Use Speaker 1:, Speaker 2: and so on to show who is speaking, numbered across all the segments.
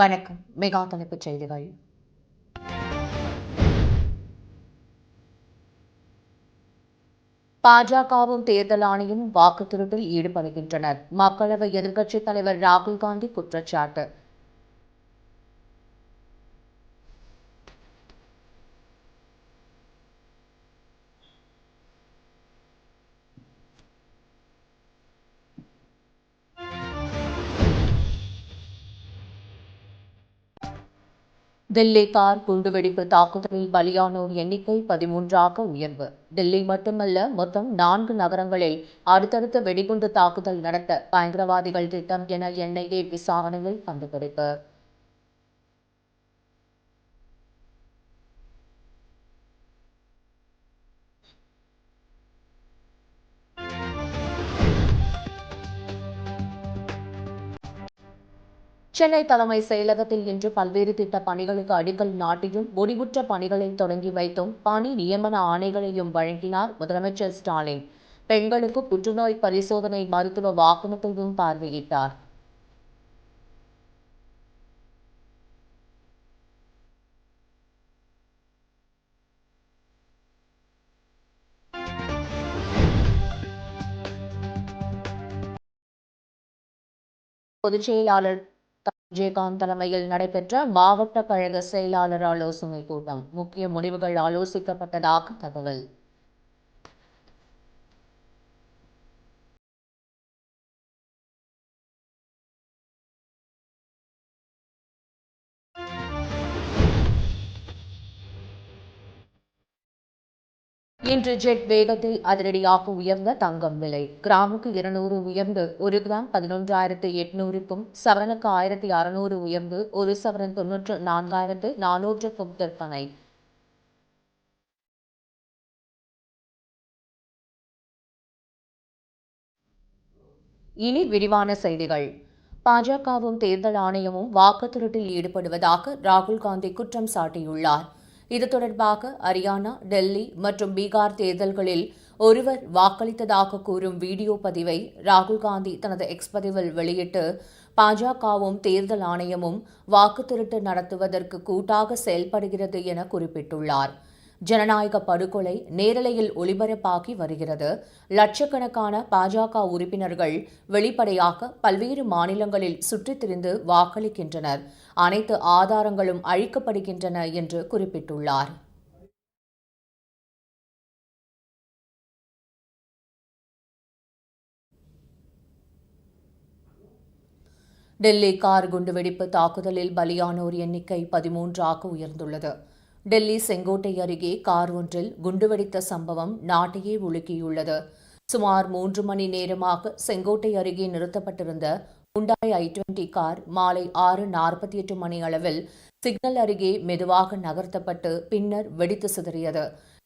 Speaker 1: வணக்கம் மெகா தலைப்புச் செய்திகள் பாஜகவும் தேர்தல் ஆணையம் வாக்கு திருட்டில் ஈடுபடுகின்றனர் மக்களவை எதிர்க்கட்சித் தலைவர் ராகுல் காந்தி குற்றச்சாட்டு டெல்லி கார் குண்டுவெடிப்பு தாக்குதலில் பலியானோர் எண்ணிக்கை பதிமூன்றாக உயர்வு டெல்லி மட்டுமல்ல மொத்தம் நான்கு நகரங்களில் அடுத்தடுத்த வெடிகுண்டு தாக்குதல் நடத்த பயங்கரவாதிகள் திட்டம் என என்ஐஏ விசாரணையில் கண்டுபிடிப்பு சென்னை தலைமை செயலகத்தில் இன்று பல்வேறு திட்ட பணிகளுக்கு அடிக்கல் நாட்டியும் முடிவுற்ற பணிகளை தொடங்கி வைத்தும் பணி நியமன ஆணைகளையும் வழங்கினார் முதலமைச்சர் ஸ்டாலின் பெண்களுக்கு புற்றுநோய் பரிசோதனை மருத்துவ வாகனத்தையும் பார்வையிட்டார் பொதுச்செயலாளர் விஜயகாந்த் தலைமையில் நடைபெற்ற மாவட்ட கழக செயலாளர் ஆலோசனைக் கூட்டம் முக்கிய முடிவுகள் ஆலோசிக்கப்பட்டதாக தகவல் இன்று ஜெட் வேகத்தில் அதிரடியாக உயர்ந்த தங்கம் விலை கிராமுக்கு இருநூறு உயர்ந்து ஒரு கிராம் பதினொன்றாயிரத்து எட்நூறுக்கும் சவரனுக்கு ஆயிரத்தி அறுநூறு உயர்ந்து ஒரு சவரன் தொன்னூற்று நான்காயிரத்து நானூற்றுக்கும் விற்பனை இனி விரிவான செய்திகள் பாஜகவும் தேர்தல் ஆணையமும் வாக்கு திருட்டில் ஈடுபடுவதாக ராகுல் காந்தி குற்றம் சாட்டியுள்ளார் இது தொடர்பாக அரியானா டெல்லி மற்றும் பீகார் தேர்தல்களில் ஒருவர் வாக்களித்ததாக கூறும் வீடியோ பதிவை ராகுல் காந்தி தனது எக்ஸ் பதிவில் வெளியிட்டு பாஜகவும் தேர்தல் ஆணையமும் வாக்கு திருட்டு நடத்துவதற்கு கூட்டாக செயல்படுகிறது என குறிப்பிட்டுள்ளார் ஜனநாயக படுகொலை நேரலையில் ஒளிபரப்பாகி வருகிறது லட்சக்கணக்கான பாஜக உறுப்பினர்கள் வெளிப்படையாக பல்வேறு மாநிலங்களில் சுற்றித் திரிந்து வாக்களிக்கின்றனர் அனைத்து ஆதாரங்களும் அழிக்கப்படுகின்றன என்று குறிப்பிட்டுள்ளார் டெல்லி கார் குண்டுவெடிப்பு தாக்குதலில் பலியானோர் எண்ணிக்கை பதிமூன்றாக உயர்ந்துள்ளது டெல்லி செங்கோட்டை அருகே கார் ஒன்றில் குண்டுவெடித்த சம்பவம் நாட்டையே உலுக்கியுள்ளது சுமார் மூன்று மணி நேரமாக செங்கோட்டை அருகே நிறுத்தப்பட்டிருந்த குண்டாய் ஐ டுவெண்டி கார் மாலை ஆறு நாற்பத்தி எட்டு மணி அளவில் சிக்னல் அருகே மெதுவாக நகர்த்தப்பட்டு பின்னர் வெடித்து சிதறியது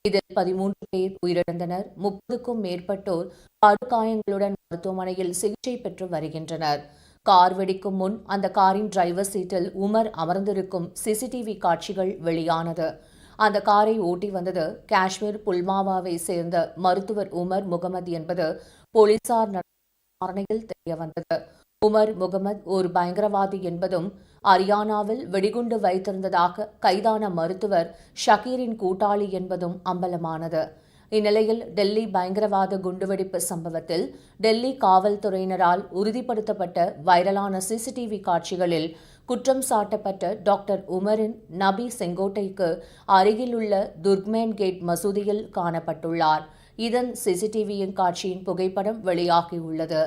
Speaker 1: இதில் பதிமூன்று பேர் உயிரிழந்தனர் முப்பதுக்கும் மேற்பட்டோர் படுகாயங்களுடன் மருத்துவமனையில் சிகிச்சை பெற்று வருகின்றனர் கார் வெடிக்கும் முன் அந்த காரின் டிரைவர் சீட்டில் உமர் அமர்ந்திருக்கும் சிசிடிவி காட்சிகள் வெளியானது அந்த காரை ஓட்டி வந்தது காஷ்மீர் புல்மாவாவை சேர்ந்த மருத்துவர் உமர் முகமது என்பது போலீசார் விசாரணையில் தெரியவந்தது உமர் முகமது ஒரு பயங்கரவாதி என்பதும் அரியானாவில் வெடிகுண்டு வைத்திருந்ததாக கைதான மருத்துவர் ஷகீரின் கூட்டாளி என்பதும் அம்பலமானது இந்நிலையில் டெல்லி பயங்கரவாத குண்டுவெடிப்பு சம்பவத்தில் டெல்லி காவல்துறையினரால் உறுதிப்படுத்தப்பட்ட வைரலான சிசிடிவி காட்சிகளில் குற்றம் சாட்டப்பட்ட டாக்டர் உமரின் நபி செங்கோட்டைக்கு அருகிலுள்ள துர்க்மேன் கேட் மசூதியில் காணப்பட்டுள்ளார் இதன் சிசிடிவியின் காட்சியின் புகைப்படம் வெளியாகியுள்ளது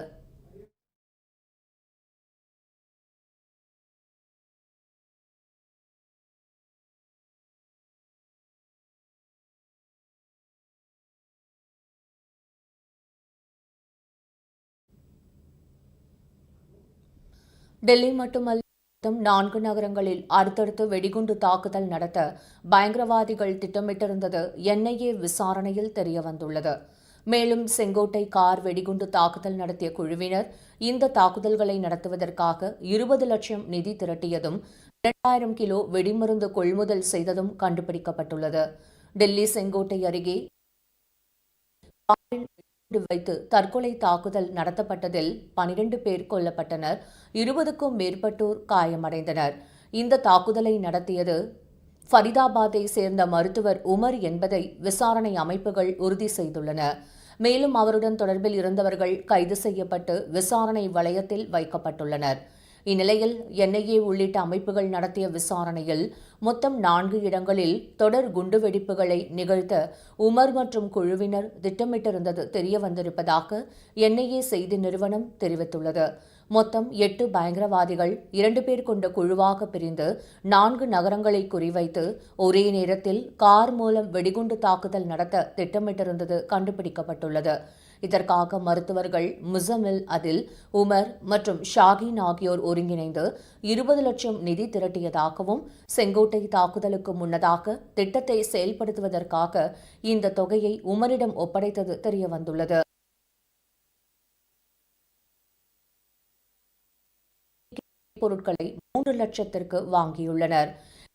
Speaker 1: டெல்லி மட்டுமல்ல நான்கு நகரங்களில் அடுத்தடுத்து வெடிகுண்டு தாக்குதல் நடத்த பயங்கரவாதிகள் திட்டமிட்டிருந்தது என்ஐஏ விசாரணையில் தெரியவந்துள்ளது மேலும் செங்கோட்டை கார் வெடிகுண்டு தாக்குதல் நடத்திய குழுவினர் இந்த தாக்குதல்களை நடத்துவதற்காக இருபது லட்சம் நிதி திரட்டியதும் இரண்டாயிரம் கிலோ வெடிமருந்து கொள்முதல் செய்ததும் கண்டுபிடிக்கப்பட்டுள்ளது டெல்லி செங்கோட்டை அருகே வைத்து தற்கொலை தாக்குதல் நடத்தப்பட்டதில் பனிரெண்டு பேர் கொல்லப்பட்டனர் இருபதுக்கும் மேற்பட்டோர் காயமடைந்தனர் இந்த தாக்குதலை நடத்தியது ஃபரிதாபாத்தை சேர்ந்த மருத்துவர் உமர் என்பதை விசாரணை அமைப்புகள் உறுதி செய்துள்ளன மேலும் அவருடன் தொடர்பில் இருந்தவர்கள் கைது செய்யப்பட்டு விசாரணை வளையத்தில் வைக்கப்பட்டுள்ளனா் இந்நிலையில் என்ஐஏ உள்ளிட்ட அமைப்புகள் நடத்திய விசாரணையில் மொத்தம் நான்கு இடங்களில் தொடர் குண்டுவெடிப்புகளை நிகழ்த்த உமர் மற்றும் குழுவினர் திட்டமிட்டிருந்தது தெரியவந்திருப்பதாக என்ஐஏ செய்தி நிறுவனம் தெரிவித்துள்ளது மொத்தம் எட்டு பயங்கரவாதிகள் இரண்டு பேர் கொண்ட குழுவாக பிரிந்து நான்கு நகரங்களை குறிவைத்து ஒரே நேரத்தில் கார் மூலம் வெடிகுண்டு தாக்குதல் நடத்த திட்டமிட்டிருந்தது கண்டுபிடிக்கப்பட்டுள்ளது இதற்காக மருத்துவர்கள் முசமில் அதில் உமர் மற்றும் ஷாகின் ஆகியோர் ஒருங்கிணைந்து இருபது லட்சம் நிதி திரட்டியதாகவும் செங்கோட்டை தாக்குதலுக்கு முன்னதாக திட்டத்தை செயல்படுத்துவதற்காக இந்த தொகையை உமரிடம் ஒப்படைத்தது தெரியவந்துள்ளது பொருட்களை மூன்று லட்சத்திற்கு வாங்கியுள்ளனர்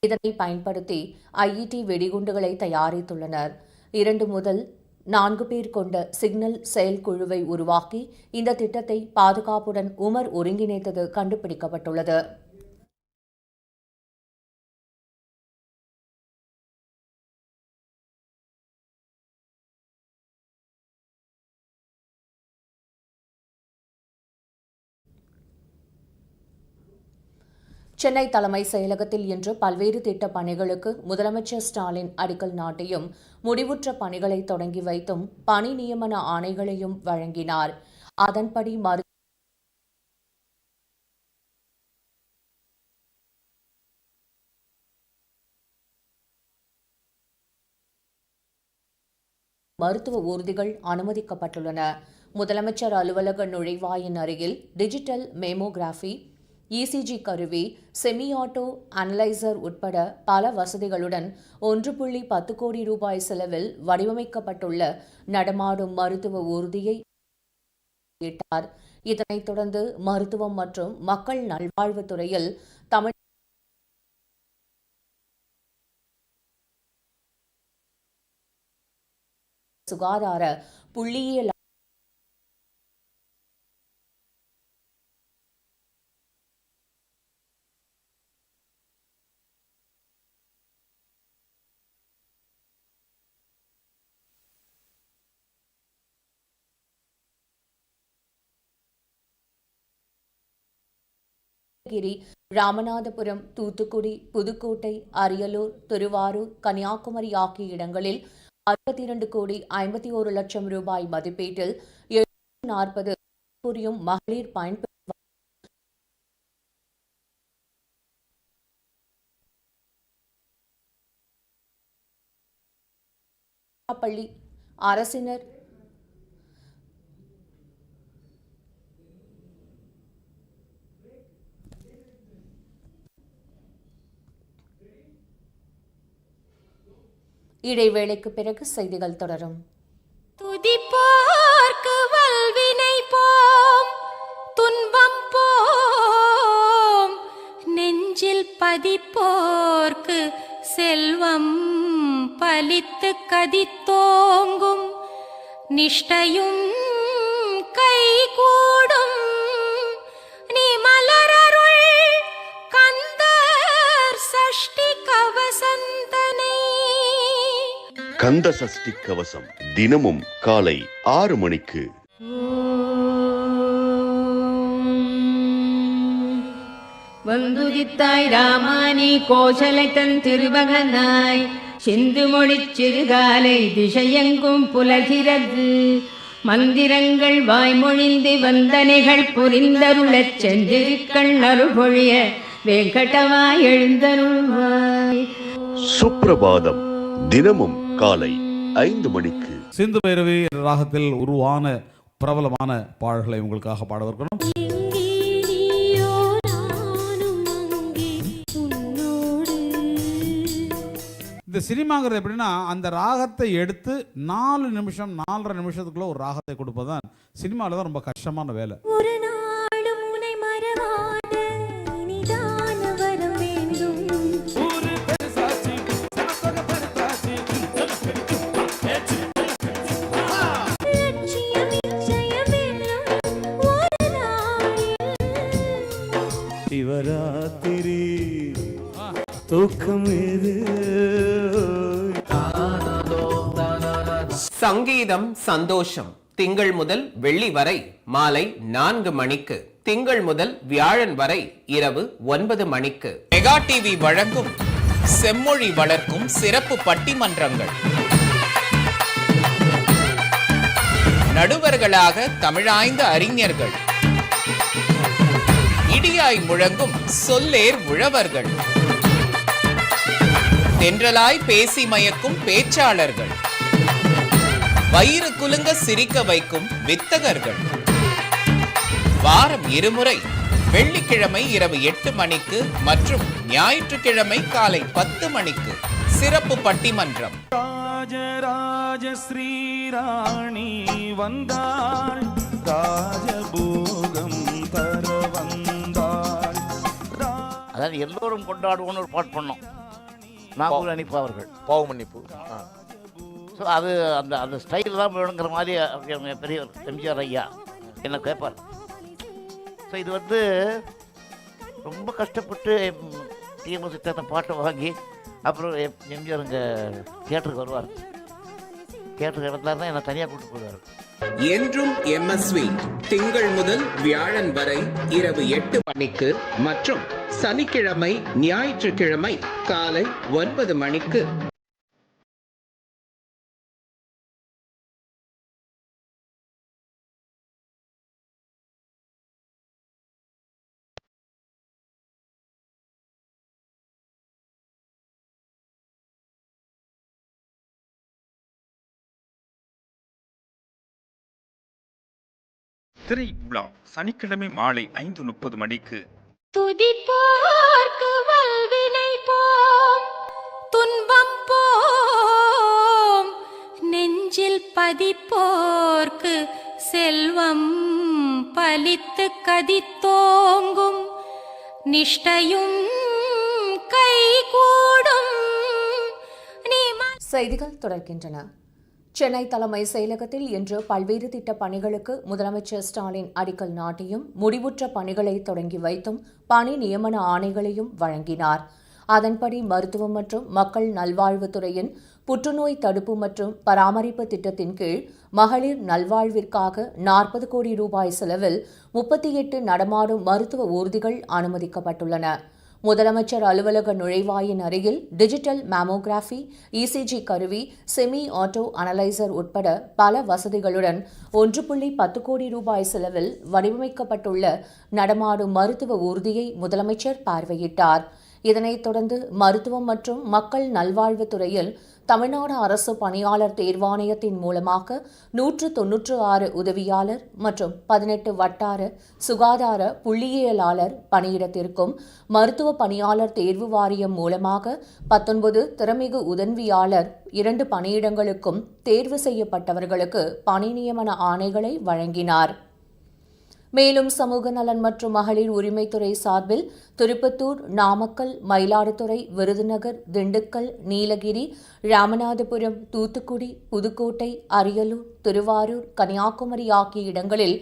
Speaker 1: இதனை பயன்படுத்தி ஐஇடி வெடிகுண்டுகளை தயாரித்துள்ளனர் இரண்டு முதல் நான்கு பேர் கொண்ட சிக்னல் செயல்குழுவை உருவாக்கி இந்த திட்டத்தை பாதுகாப்புடன் உமர் ஒருங்கிணைத்தது கண்டுபிடிக்கப்பட்டுள்ளது சென்னை தலைமை செயலகத்தில் இன்று பல்வேறு திட்ட பணிகளுக்கு முதலமைச்சர் ஸ்டாலின் அடிக்கல் நாட்டியும் முடிவுற்ற பணிகளை தொடங்கி வைத்தும் பணி நியமன ஆணைகளையும் வழங்கினார் அதன்படி மரு மருத்துவ ஊர்திகள் அனுமதிக்கப்பட்டுள்ளன முதலமைச்சர் அலுவலக நுழைவாயின் அருகில் டிஜிட்டல் மேமோகிராஃபி இசிஜி e கருவி செமி ஆட்டோ அனலைசர் உட்பட பல வசதிகளுடன் ஒன்று புள்ளி பத்து கோடி ரூபாய் செலவில் வடிவமைக்கப்பட்டுள்ள நடமாடும் மருத்துவ ஊர்தியை வெளியிட்டார் இதனைத் தொடர்ந்து மருத்துவம் மற்றும் மக்கள் நல்வாழ்வு நல்வாழ்வுத்துறையில் தமிழ் சுகாதார புள்ளியியல் கிரி ராமநாதபுரம் தூத்துக்குடி புதுக்கோட்டை அரியலூர் திருவாரூர் கன்னியாகுமரி ஆகிய இடங்களில் அறுபத்தி இரண்டு கோடி ஐம்பத்தி ஒரு லட்சம் ரூபாய் மதிப்பீட்டில் எழுநூற்று நாற்பது புரியும் மகளிர் பயன்பெற்ற பள்ளி அரசினர் இடைவேளைக்கு பிறகு செய்திகள் தொடரும்
Speaker 2: துதிப்போர்க்கு வல்வினை போம் துன்பம் போம் நெஞ்சில் பதிப்போர்க்கு செல்வம் பலித்து கதித்தோங்கும் நிஷ்டையும்
Speaker 3: கந்த சஷ்டி கவசம் தினமும் காலை ஆறு மணிக்கு
Speaker 4: வந்துதித்தாய் ராமானி கோசலை தன் திருவகனாய் சிந்து மொழி சிறுகாலை திசையெங்கும் புலகிறது மந்திரங்கள் வாய்மொழிந்து வந்தனைகள் புரிந்தருளச் சென்றிருக்கள் அருள்பொழிய வெங்கடமாய் எழுந்தருள்வாய்
Speaker 3: சுப்பிரபாதம் தினமும் காலை ஐந்து மணிக்கு
Speaker 5: சிந்து பைரவி என்ற ராகத்தில் உருவான பிரபலமான பாடல்களை உங்களுக்காக பாடவிருக்கிறோம் இந்த சினிமாங்கிறது எப்படின்னா அந்த ராகத்தை எடுத்து நாலு நிமிஷம் நாலரை நிமிஷத்துக்குள்ள ஒரு ராகத்தை கொடுப்பதுதான் சினிமாவில் தான் ரொம்ப கஷ்டமான வேலை
Speaker 6: சங்கீதம் சந்தோஷம் திங்கள் முதல் வெள்ளி வரை மாலை நான்கு மணிக்கு திங்கள் முதல் வியாழன் வரை இரவு ஒன்பது மணிக்கு
Speaker 7: மெகா டிவி வழங்கும் செம்மொழி வளர்க்கும் சிறப்பு பட்டிமன்றங்கள் நடுவர்களாக தமிழாய்ந்த அறிஞர்கள் இடியாய் முழங்கும் சொல்லேர் உழவர்கள் தென்றலாய் பேசி மயக்கும் பேச்சாளர்கள் வயிறு குலுங்க சிரிக்க வைக்கும் வித்தகர்கள் வாரம் இருமுறை வெள்ளிக்கிழமை இரவு எட்டு மணிக்கு மற்றும் ஞாயிற்றுக்கிழமை காலை பத்து மணிக்கு சிறப்பு பட்டிமன்றம் ராஜராஜ ஸ்ரீராணி வந்தாள்
Speaker 8: ராஜபோகம் தர வந்தாள் அதாவது எல்லோரும் கொண்டாடுவோம்னு ஒரு பாட்டு பண்ணோம் நாகூர் அனிப்பு அவர்கள் பாவமன்னிப்பு ஸோ அது அந்த அந்த ஸ்டைல் தான் வேணுங்கிற மாதிரி பெரியவர் எம்ஜிஆர் ஐயா என்னை கேட்பார் ஸோ இது வந்து ரொம்ப கஷ்டப்பட்டு டிஎம்எஸ் சித்தாந்த பாட்டை வாங்கி அப்புறம் எம்ஜிஆர் இங்கே தியேட்டருக்கு வருவார் தியேட்டருக்கு தான் என்னை தனியாக கூப்பிட்டு போடுவார்
Speaker 3: என்றும் எம்எஸ்வி திங்கள் முதல் வியாழன் வரை இரவு எட்டு மணிக்கு மற்றும் சனிக்கிழமை ஞாயிற்றுக்கிழமை காலை ஒன்பது மணிக்கு
Speaker 9: திரை உலா சனிக்கிழமை மாலை ஐந்து முப்பது மணிக்கு
Speaker 10: துதிப்பார்க்கு வல்வினை போம் துன்பம் போம் நெஞ்சில் பதிப்போர்க்கு செல்வம் பலித்து கதித்தோங்கும் நிஷ்டையும் கூடும்
Speaker 1: செய்திகள் தொடர்கின்றன சென்னை தலைமை செயலகத்தில் இன்று பல்வேறு திட்டப் பணிகளுக்கு முதலமைச்சர் ஸ்டாலின் அடிக்கல் நாட்டியும் முடிவுற்ற பணிகளை தொடங்கி வைத்தும் பணி நியமன ஆணைகளையும் வழங்கினார் அதன்படி மருத்துவம் மற்றும் மக்கள் நல்வாழ்வுத்துறையின் புற்றுநோய் தடுப்பு மற்றும் பராமரிப்பு திட்டத்தின் கீழ் மகளிர் நல்வாழ்விற்காக நாற்பது கோடி ரூபாய் செலவில் முப்பத்தி எட்டு நடமாடும் மருத்துவ ஊர்திகள் அனுமதிக்கப்பட்டுள்ளன முதலமைச்சர் அலுவலக நுழைவாயின் அருகில் டிஜிட்டல் மேமோகிராஃபி இசிஜி e கருவி செமி ஆட்டோ அனலைசர் உட்பட பல வசதிகளுடன் ஒன்று புள்ளி பத்து கோடி ரூபாய் செலவில் வடிவமைக்கப்பட்டுள்ள நடமாடும் மருத்துவ ஊர்தியை முதலமைச்சர் பார்வையிட்டார் இதனைத் தொடர்ந்து மருத்துவம் மற்றும் மக்கள் நல்வாழ்வுத்துறையில் துறையில் தமிழ்நாடு அரசு பணியாளர் தேர்வாணையத்தின் மூலமாக நூற்று தொன்னூற்று ஆறு உதவியாளர் மற்றும் பதினெட்டு வட்டார சுகாதார புள்ளியியலாளர் பணியிடத்திற்கும் மருத்துவ பணியாளர் தேர்வு வாரியம் மூலமாக பத்தொன்பது திறமிகு உதவியாளர் இரண்டு பணியிடங்களுக்கும் தேர்வு செய்யப்பட்டவர்களுக்கு பணி நியமன ஆணைகளை வழங்கினார் மேலும் சமூக நலன் மற்றும் மகளிர் உரிமைத்துறை சார்பில் திருப்பத்தூர் நாமக்கல் மயிலாடுதுறை விருதுநகர் திண்டுக்கல் நீலகிரி ராமநாதபுரம் தூத்துக்குடி புதுக்கோட்டை அரியலூர் திருவாரூர் கன்னியாகுமரி ஆகிய இடங்களில்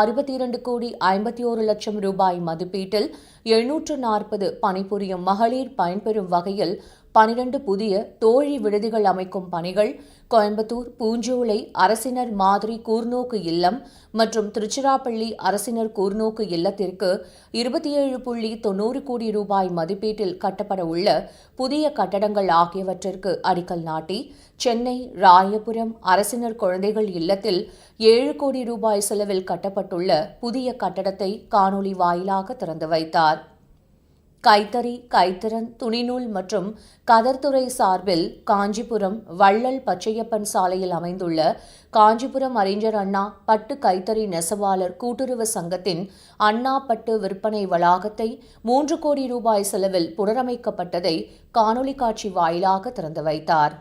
Speaker 1: அறுபத்தி இரண்டு கோடி ஐம்பத்தி ஒரு லட்சம் ரூபாய் மதிப்பீட்டில் எழுநூற்று நாற்பது பணிபுரியும் மகளிர் பயன்பெறும் வகையில் பனிரெண்டு புதிய தோழி விடுதிகள் அமைக்கும் பணிகள் கோயம்புத்தூர் பூஞ்சோலை அரசினர் மாதிரி கூர்நோக்கு இல்லம் மற்றும் திருச்சிராப்பள்ளி அரசினர் கூர்நோக்கு இல்லத்திற்கு இருபத்தி ஏழு புள்ளி தொன்னூறு கோடி ரூபாய் மதிப்பீட்டில் கட்டப்பட உள்ள புதிய கட்டடங்கள் ஆகியவற்றிற்கு அடிக்கல் நாட்டி சென்னை ராயபுரம் அரசினர் குழந்தைகள் இல்லத்தில் ஏழு கோடி ரூபாய் செலவில் கட்டப்பட்டுள்ள புதிய கட்டடத்தை காணொலி வாயிலாக திறந்து வைத்தார் கைத்தறி கைத்திறன் துணிநூல் மற்றும் கதர்துறை சார்பில் காஞ்சிபுரம் வள்ளல் பச்சையப்பன் சாலையில் அமைந்துள்ள காஞ்சிபுரம் அறிஞர் அண்ணா பட்டு கைத்தறி நெசவாளர் கூட்டுறவு சங்கத்தின் அண்ணா பட்டு விற்பனை வளாகத்தை மூன்று கோடி ரூபாய் செலவில் புனரமைக்கப்பட்டதை காணொலி காட்சி வாயிலாக திறந்து வைத்தார்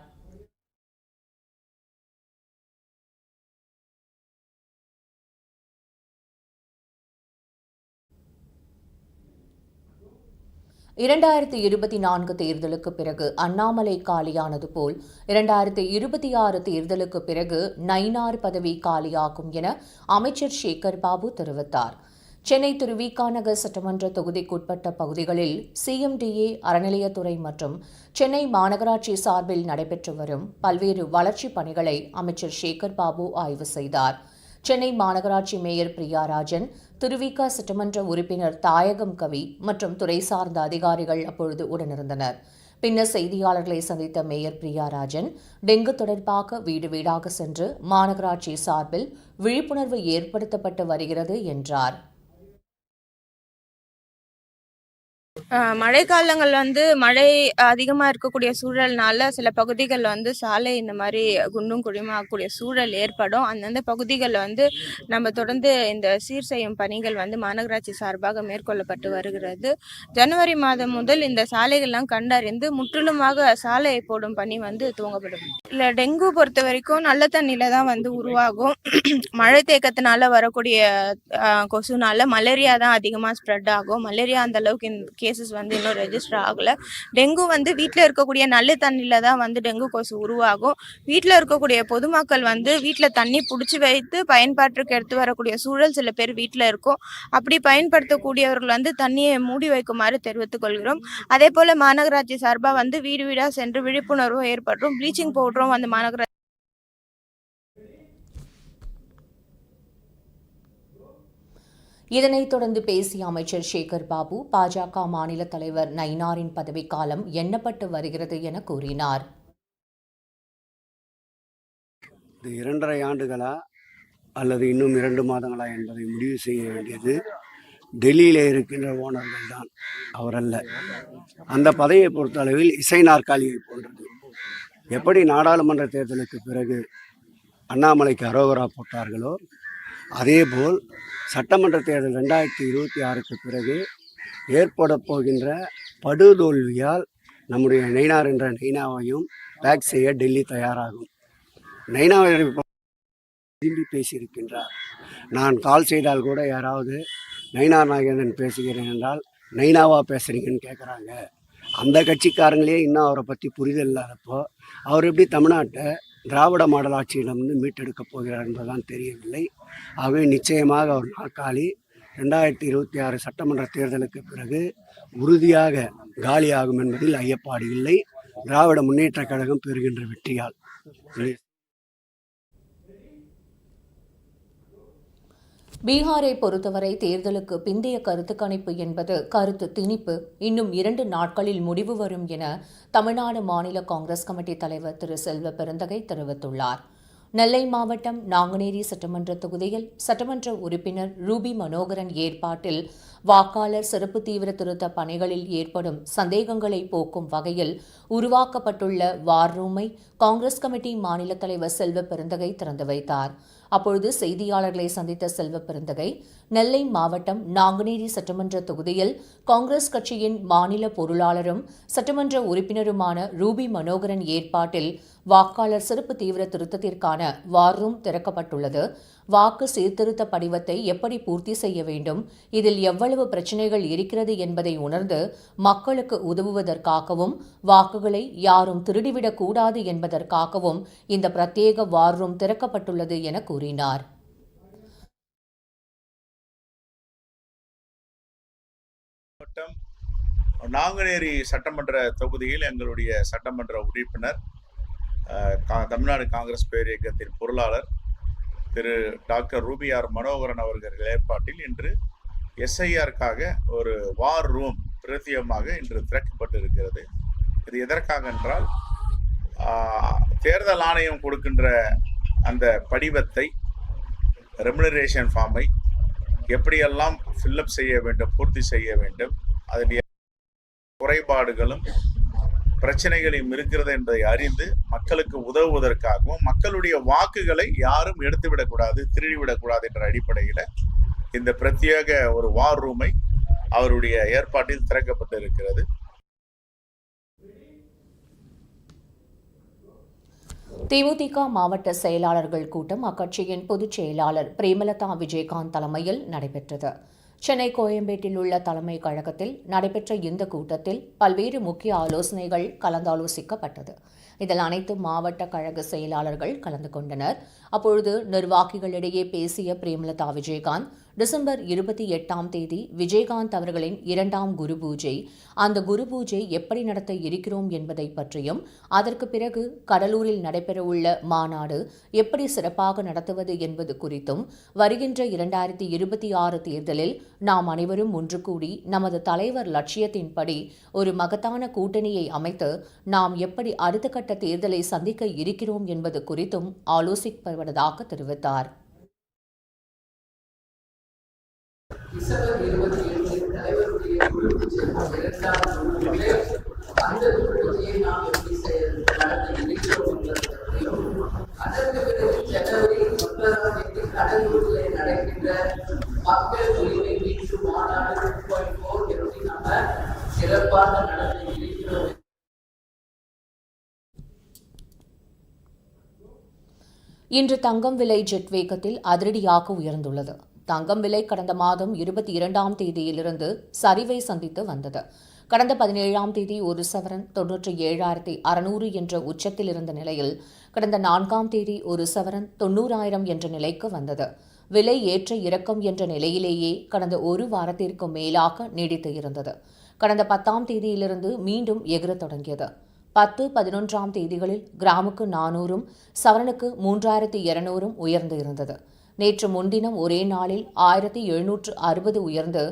Speaker 1: இரண்டாயிரத்தி இருபத்தி நான்கு தேர்தலுக்கு பிறகு அண்ணாமலை காலியானது போல் இரண்டாயிரத்தி இருபத்தி ஆறு தேர்தலுக்கு பிறகு நைனார் பதவி காலியாகும் என அமைச்சர் சேகர் பாபு தெரிவித்தார் சென்னை வி நகர் சட்டமன்ற தொகுதிக்குட்பட்ட பகுதிகளில் சிஎம்டிஏ அறநிலையத்துறை மற்றும் சென்னை மாநகராட்சி சார்பில் நடைபெற்று வரும் பல்வேறு வளர்ச்சிப் பணிகளை அமைச்சர் சேகர் பாபு ஆய்வு செய்தார் சென்னை மாநகராட்சி மேயர் பிரியா ராஜன் துருவிகா சட்டமன்ற உறுப்பினர் தாயகம் கவி மற்றும் துறை சார்ந்த அதிகாரிகள் அப்பொழுது உடனிருந்தனர் பின்னர் செய்தியாளர்களை சந்தித்த மேயர் பிரியாராஜன் டெங்கு தொடர்பாக வீடு வீடாக சென்று மாநகராட்சி சார்பில் விழிப்புணர்வு ஏற்படுத்தப்பட்டு வருகிறது என்றார்
Speaker 11: மழைக்காலங்கள் வந்து மழை அதிகமாக இருக்கக்கூடிய சூழல்னால சில பகுதிகளில் வந்து சாலை இந்த மாதிரி குண்டும் குழியுமாகக்கூடிய சூழல் ஏற்படும் அந்தந்த பகுதிகளில் வந்து நம்ம தொடர்ந்து இந்த சீர் செய்யும் பணிகள் வந்து மாநகராட்சி சார்பாக மேற்கொள்ளப்பட்டு வருகிறது ஜனவரி மாதம் முதல் இந்த சாலைகள்லாம் கண்டறிந்து முற்றிலுமாக சாலை போடும் பணி வந்து துவங்கப்படும் இல்லை டெங்கு பொறுத்த வரைக்கும் நல்ல தண்ணியில் தான் வந்து உருவாகும் மழை தேக்கத்தினால வரக்கூடிய கொசுனால மலேரியா தான் அதிகமாக ஸ்ப்ரெட் ஆகும் மலேரியா அந்த அளவுக்கு கேஸ் கேசஸ் வந்து இன்னும் ரெஜிஸ்டர் ஆகலை டெங்கு வந்து வீட்டில் இருக்கக்கூடிய நல்ல தண்ணியில் தான் வந்து டெங்கு கொசு உருவாகும் வீட்டில் இருக்கக்கூடிய பொதுமக்கள் வந்து வீட்டில் தண்ணி பிடிச்சி வைத்து பயன்பாட்டுக்கு எடுத்து வரக்கூடிய சூழல் சில பேர் வீட்டில் இருக்கும் அப்படி பயன்படுத்தக்கூடியவர்கள் வந்து தண்ணியை மூடி வைக்குமாறு தெரிவித்துக் கொள்கிறோம் அதே போல் மாநகராட்சி சார்பாக வந்து வீடு வீடாக சென்று விழிப்புணர்வும் ஏற்படுறோம் ப்ளீச்சிங் பவுடரும் வந்து மாநகராட்சி
Speaker 1: இதனைத் தொடர்ந்து பேசிய அமைச்சர் சேகர் பாபு பாஜக மாநில தலைவர் நயினாரின் பதவிக்காலம் எண்ணப்பட்டு வருகிறது என கூறினார்
Speaker 12: இரண்டரை ஆண்டுகளா அல்லது இன்னும் இரண்டு மாதங்களா என்பதை முடிவு செய்ய வேண்டியது டெல்லியில் இருக்கின்ற ஓனர்கள் தான் அவரல்ல அந்த பதவியை பொறுத்தளவில் இசை நாற்காலியை போன்றது எப்படி நாடாளுமன்ற தேர்தலுக்கு பிறகு அண்ணாமலைக்கு அரோகரா போட்டார்களோ அதேபோல் சட்டமன்ற தேர்தல் ரெண்டாயிரத்தி இருபத்தி ஆறுக்கு பிறகு ஏற்பட போகின்ற படுதோல்வியால் நம்முடைய நைனார் என்ற நைனாவையும் பேக் செய்ய டெல்லி தயாராகும் நைனாவை திரும்பி பேசியிருக்கின்றார் நான் கால் செய்தால் கூட யாராவது நைனார் நாகேந்திரன் பேசுகிறேன் என்றால் நைனாவா பேசுகிறீங்கன்னு கேட்குறாங்க அந்த கட்சிக்காரங்களே இன்னும் அவரை பற்றி புரிதல் இல்லாதப்போ அவர் எப்படி தமிழ்நாட்டை திராவிட மாடல் ஆட்சியிடமிருந்து மீட்டெடுக்கப் போகிறார் என்பதுதான் தெரியவில்லை ஆகவே நிச்சயமாக அவர் நாற்காலி ரெண்டாயிரத்தி இருபத்தி ஆறு சட்டமன்ற தேர்தலுக்கு பிறகு உறுதியாக காலியாகும் என்பதில் ஐயப்பாடு இல்லை திராவிட முன்னேற்றக் கழகம் பெறுகின்ற வெற்றியால்
Speaker 1: பீகாரை பொறுத்தவரை தேர்தலுக்கு பிந்தைய கருத்து கணிப்பு என்பது கருத்து திணிப்பு இன்னும் இரண்டு நாட்களில் முடிவு வரும் என தமிழ்நாடு மாநில காங்கிரஸ் கமிட்டி தலைவர் திரு செல்வ பெருந்தகை தெரிவித்துள்ளார் நெல்லை மாவட்டம் நாங்குநேரி சட்டமன்ற தொகுதியில் சட்டமன்ற உறுப்பினர் ரூபி மனோகரன் ஏற்பாட்டில் வாக்காளர் சிறப்பு தீவிர திருத்த பணிகளில் ஏற்படும் சந்தேகங்களை போக்கும் வகையில் உருவாக்கப்பட்டுள்ள வார் ரூமை காங்கிரஸ் கமிட்டி மாநில தலைவர் செல்வ பெருந்தகை திறந்து வைத்தார் அப்பொழுது செய்தியாளர்களை சந்தித்த செல்வ பெருந்தகை நெல்லை மாவட்டம் நாங்குநேரி சட்டமன்ற தொகுதியில் காங்கிரஸ் கட்சியின் மாநில பொருளாளரும் சட்டமன்ற உறுப்பினருமான ரூபி மனோகரன் ஏற்பாட்டில் வாக்காளர் சிறப்பு தீவிர திருத்தத்திற்கான வார் ரூம் திறக்கப்பட்டுள்ளது வாக்கு சீர்திருத்த படிவத்தை எப்படி பூர்த்தி செய்ய வேண்டும் இதில் எவ்வளவு பிரச்சினைகள் இருக்கிறது என்பதை உணர்ந்து மக்களுக்கு உதவுவதற்காகவும் வாக்குகளை யாரும் திருடிவிடக் கூடாது என்பதற்காகவும் இந்த பிரத்யேக வார் ரூம் திறக்கப்பட்டுள்ளது என கூறினார்
Speaker 13: நாங்குநேரி சட்டமன்ற தொகுதியில் எங்களுடைய சட்டமன்ற உறுப்பினர் தமிழ்நாடு காங்கிரஸ் பேரியக்கத்தின் பொருளாளர் திரு டாக்டர் ரூபிஆர் மனோகரன் அவர்கள் ஏற்பாட்டில் இன்று எஸ்ஐஆருக்காக ஒரு வார் ரூம் பிரத்தியமாக இன்று திறக்கப்பட்டிருக்கிறது இது எதற்காக என்றால் தேர்தல் ஆணையம் கொடுக்கின்ற அந்த படிவத்தை ரெமுனரேஷன் ஃபார்மை எப்படியெல்லாம் ஃபில்லப் செய்ய வேண்டும் பூர்த்தி செய்ய வேண்டும் அதனுடைய குறைபாடுகளும் பிரச்சனைகளையும் இருக்கிறது என்பதை அறிந்து மக்களுக்கு உதவுவதற்காகவும் மக்களுடைய வாக்குகளை யாரும் எடுத்துவிடக்கூடாது திருடிவிடக்கூடாது என்ற அடிப்படையில் இந்த பிரத்யேக ஒரு வார் ரூமை அவருடைய ஏற்பாட்டில் திறக்கப்பட்டு இருக்கிறது
Speaker 1: தேமுதிக மாவட்ட செயலாளர்கள் கூட்டம் அக்கட்சியின் பொதுச் செயலாளர் பிரேமலதா விஜயகாந்த் தலைமையில் நடைபெற்றது சென்னை கோயம்பேட்டில் உள்ள தலைமை கழகத்தில் நடைபெற்ற இந்த கூட்டத்தில் பல்வேறு முக்கிய ஆலோசனைகள் கலந்தாலோசிக்கப்பட்டது இதில் அனைத்து மாவட்ட கழக செயலாளர்கள் கலந்து கொண்டனர் அப்பொழுது நிர்வாகிகளிடையே பேசிய பிரேமலதா விஜயகாந்த் டிசம்பர் இருபத்தி எட்டாம் தேதி விஜயகாந்த் அவர்களின் இரண்டாம் குரு பூஜை அந்த குரு பூஜை எப்படி நடத்த இருக்கிறோம் என்பதை பற்றியும் அதற்கு பிறகு கடலூரில் நடைபெறவுள்ள மாநாடு எப்படி சிறப்பாக நடத்துவது என்பது குறித்தும் வருகின்ற இரண்டாயிரத்தி இருபத்தி ஆறு தேர்தலில் நாம் அனைவரும் ஒன்று கூடி நமது தலைவர் லட்சியத்தின்படி ஒரு மகத்தான கூட்டணியை அமைத்து நாம் எப்படி அடுத்த கட்ட தேர்தலை சந்திக்க இருக்கிறோம் என்பது குறித்தும் ஆலோசிக்கப்படுவதாக தெரிவித்தார் டிசம்பர் இருபத்தி ஏழு தலைவருடைய இரண்டாவது குழுவிலே அந்த குழுவையை நாம் எப்படி நினைக்கிறோம் அதற்கு பிறகு ஜனவரி ஒன்பதாம் தேதி கடலூரில் நடக்கின்ற மக்கள் உரிமை மீட்பு மாநாடு எப்படி சிறப்பாக இன்று தங்கம் விலை ஜெட் வேகத்தில் அதிரடியாக உயர்ந்துள்ளது தங்கம் விலை கடந்த மாதம் இருபத்தி இரண்டாம் தேதியிலிருந்து சரிவை சந்தித்து வந்தது கடந்த பதினேழாம் தேதி ஒரு சவரன் தொன்னூற்றி ஏழாயிரத்தி அறுநூறு என்ற உச்சத்தில் இருந்த நிலையில் கடந்த நான்காம் தேதி ஒரு சவரன் தொண்ணூறாயிரம் என்ற நிலைக்கு வந்தது விலை ஏற்ற இறக்கம் என்ற நிலையிலேயே கடந்த ஒரு வாரத்திற்கு மேலாக நீடித்து இருந்தது கடந்த பத்தாம் தேதியிலிருந்து மீண்டும் எகிர தொடங்கியது பத்து பதினொன்றாம் தேதிகளில் கிராமுக்கு நானூறும் சவரனுக்கு மூன்றாயிரத்தி இருநூறும் உயர்ந்து இருந்தது நேற்று முன்தினம் ஒரே நாளில் ஆயிரத்தி எழுநூற்று அறுபது உயர்ந்து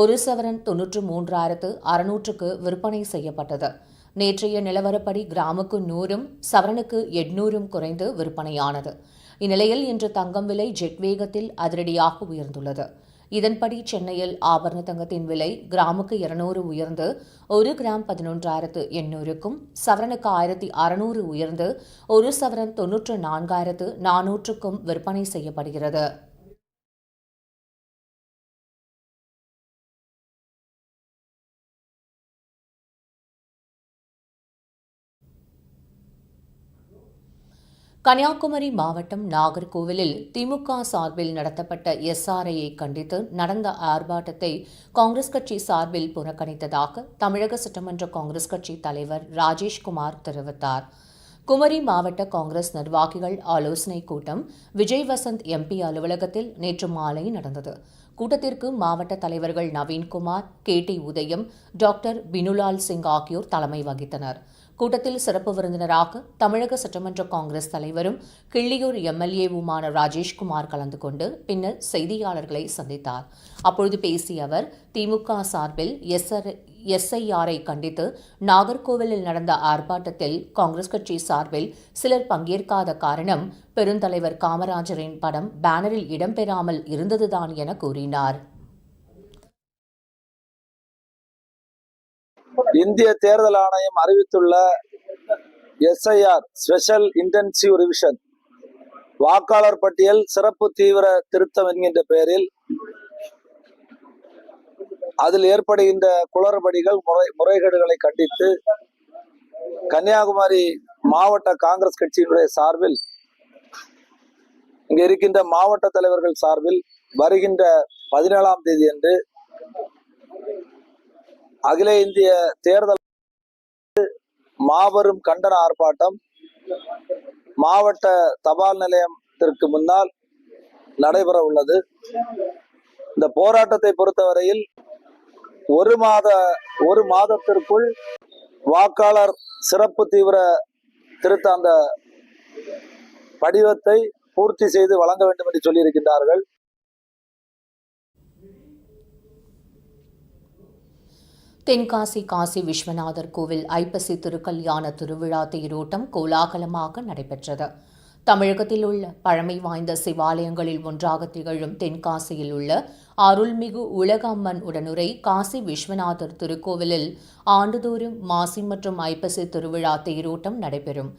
Speaker 1: ஒரு சவரன் தொன்னூற்று மூன்றாயிரத்து அறுநூற்றுக்கு விற்பனை செய்யப்பட்டது நேற்றைய நிலவரப்படி கிராமுக்கு நூறும் சவரனுக்கு எட்நூறும் குறைந்து விற்பனையானது இந்நிலையில் இன்று தங்கம் விலை ஜெட் வேகத்தில் அதிரடியாக உயர்ந்துள்ளது இதன்படி சென்னையில் ஆபரண தங்கத்தின் விலை கிராமுக்கு இருநூறு உயர்ந்து ஒரு கிராம் பதினொன்றாயிரத்து எண்ணூறுக்கும் சவரனுக்கு ஆயிரத்தி அறுநூறு உயர்ந்து ஒரு சவரன் தொன்னூற்று நான்காயிரத்து நானூற்றுக்கும் விற்பனை செய்யப்படுகிறது கன்னியாகுமரி மாவட்டம் நாகர்கோவிலில் திமுக சார்பில் நடத்தப்பட்ட எஸ்ஆர்ஐயை கண்டித்து நடந்த ஆர்ப்பாட்டத்தை காங்கிரஸ் கட்சி சார்பில் புறக்கணித்ததாக தமிழக சட்டமன்ற காங்கிரஸ் கட்சி தலைவர் ராஜேஷ்குமார் தெரிவித்தார் குமரி மாவட்ட காங்கிரஸ் நிர்வாகிகள் ஆலோசனைக் கூட்டம் விஜய் வசந்த் எம்பி அலுவலகத்தில் நேற்று மாலை நடந்தது கூட்டத்திற்கு மாவட்ட தலைவர்கள் Naveenkumar K D Udayam doctor Binulal Singh ஆகியோர் தலைமை வகித்தனர் கூட்டத்தில் சிறப்பு விருந்தினராக தமிழக சட்டமன்ற காங்கிரஸ் தலைவரும் கிள்ளியூர் எம்எல்ஏவுமான ராஜேஷ்குமார் கலந்து கொண்டு பின்னர் செய்தியாளர்களை சந்தித்தார் அப்பொழுது பேசிய அவர் திமுக சார்பில் எஸ்ஆர் எஸ்ஐஆரை கண்டித்து நாகர்கோவிலில் நடந்த ஆர்ப்பாட்டத்தில் காங்கிரஸ் கட்சி சார்பில் சிலர் பங்கேற்காத காரணம் பெருந்தலைவர் காமராஜரின் படம் பேனரில் இடம்பெறாமல் இருந்ததுதான் என கூறினார்
Speaker 14: இந்திய தேர்தல் ஆணையம் அறிவித்துள்ள எஸ்ஐஆர் ஸ்பெஷல் இன்டென்சிவ் ரிவிஷன் வாக்காளர் பட்டியல் சிறப்பு தீவிர திருத்தம் என்கின்ற பெயரில் அதில் ஏற்படுகின்ற குளறுபடிகள் முறை முறைகேடுகளை கண்டித்து கன்னியாகுமரி மாவட்ட காங்கிரஸ் கட்சியினுடைய சார்பில் இங்கு இருக்கின்ற மாவட்ட தலைவர்கள் சார்பில் வருகின்ற பதினேழாம் தேதி அன்று அகில இந்திய தேர்தல் மாபெரும் கண்டன ஆர்ப்பாட்டம் மாவட்ட தபால் நிலையத்திற்கு முன்னால் நடைபெற உள்ளது இந்த போராட்டத்தை பொறுத்தவரையில் ஒரு மாத ஒரு மாதத்திற்குள் வாக்காளர் சிறப்பு தீவிர திருத்த அந்த படிவத்தை பூர்த்தி செய்து வழங்க வேண்டும் என்று சொல்லியிருக்கின்றார்கள்
Speaker 1: தென்காசி காசி விஸ்வநாதர் கோவில் ஐப்பசி திருக்கல்யாண திருவிழா தேரோட்டம் கோலாகலமாக நடைபெற்றது தமிழகத்தில் உள்ள பழமை வாய்ந்த சிவாலயங்களில் ஒன்றாக திகழும் தென்காசியில் உள்ள அருள்மிகு உலக அம்மன் உடனுரை காசி விஸ்வநாதர் திருக்கோவிலில் ஆண்டுதோறும் மாசி மற்றும் ஐப்பசி திருவிழா தேரோட்டம் நடைபெறும்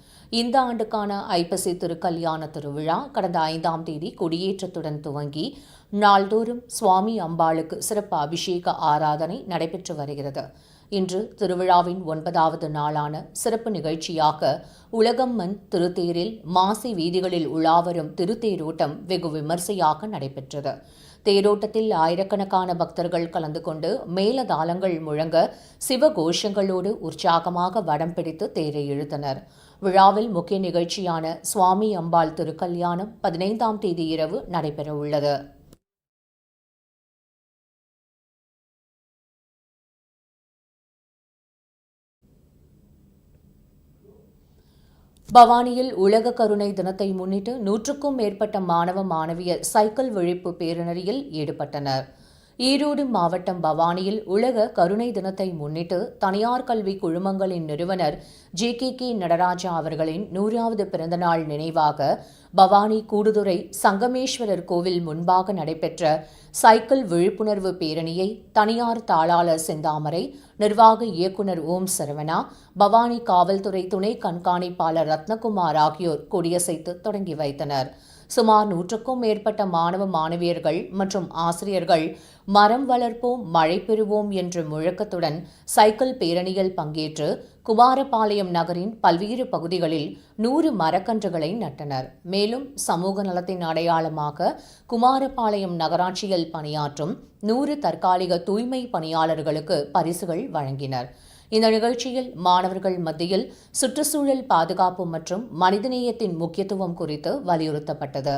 Speaker 1: இந்த ஆண்டுக்கான ஐப்பசி திருக்கல்யாண திருவிழா கடந்த ஐந்தாம் தேதி கொடியேற்றத்துடன் துவங்கி நாள்தோறும் சுவாமி அம்பாளுக்கு சிறப்பு அபிஷேக ஆராதனை நடைபெற்று வருகிறது இன்று திருவிழாவின் ஒன்பதாவது நாளான சிறப்பு நிகழ்ச்சியாக உலகம்மன் திருத்தேரில் மாசி வீதிகளில் உலாவரும் திருத்தேரோட்டம் வெகு விமர்சையாக நடைபெற்றது தேரோட்டத்தில் ஆயிரக்கணக்கான பக்தர்கள் கலந்து கொண்டு மேலதாளங்கள் முழங்க சிவகோஷங்களோடு உற்சாகமாக வடம் பிடித்து தேரை இழுத்தனர் விழாவில் முக்கிய நிகழ்ச்சியான சுவாமி அம்பாள் திருக்கல்யாணம் பதினைந்தாம் தேதி இரவு நடைபெறவுள்ளது பவானியில் உலக கருணை தினத்தை முன்னிட்டு நூற்றுக்கும் மேற்பட்ட மாணவ மாணவியர் சைக்கிள் விழிப்பு பேரணியில் ஈடுபட்டனர் ஈரோடு மாவட்டம் பவானியில் உலக கருணை தினத்தை முன்னிட்டு தனியார் கல்வி குழுமங்களின் நிறுவனர் ஜே கே கே நடராஜா அவர்களின் நூறாவது பிறந்தநாள் நினைவாக பவானி கூடுதுறை சங்கமேஸ்வரர் கோவில் முன்பாக நடைபெற்ற சைக்கிள் விழிப்புணர்வு பேரணியை தனியார் தாளாளர் செந்தாமரை நிர்வாக இயக்குநர் ஓம் சரவணா பவானி காவல்துறை துணை கண்காணிப்பாளர் ரத்னகுமார் ஆகியோர் கொடியசைத்து தொடங்கி வைத்தனர் சுமார் நூற்றுக்கும் மேற்பட்ட மாணவ மாணவியர்கள் மற்றும் ஆசிரியர்கள் மரம் வளர்ப்போம் மழை பெறுவோம் என்ற முழக்கத்துடன் சைக்கிள் பேரணியில் பங்கேற்று குமாரபாளையம் நகரின் பல்வேறு பகுதிகளில் நூறு மரக்கன்றுகளை நட்டனர் மேலும் சமூக நலத்தின் அடையாளமாக குமாரபாளையம் நகராட்சியில் பணியாற்றும் நூறு தற்காலிக தூய்மை பணியாளர்களுக்கு பரிசுகள் வழங்கினர் இந்த நிகழ்ச்சியில் மாணவர்கள் மத்தியில் சுற்றுச்சூழல் பாதுகாப்பு மற்றும் மனிதநேயத்தின் முக்கியத்துவம் குறித்து வலியுறுத்தப்பட்டது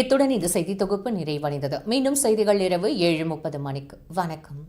Speaker 1: இத்துடன் இந்த செய்தி தொகுப்பு நிறைவடைந்தது மீண்டும் செய்திகள் இரவு ஏழு முப்பது மணிக்கு வணக்கம்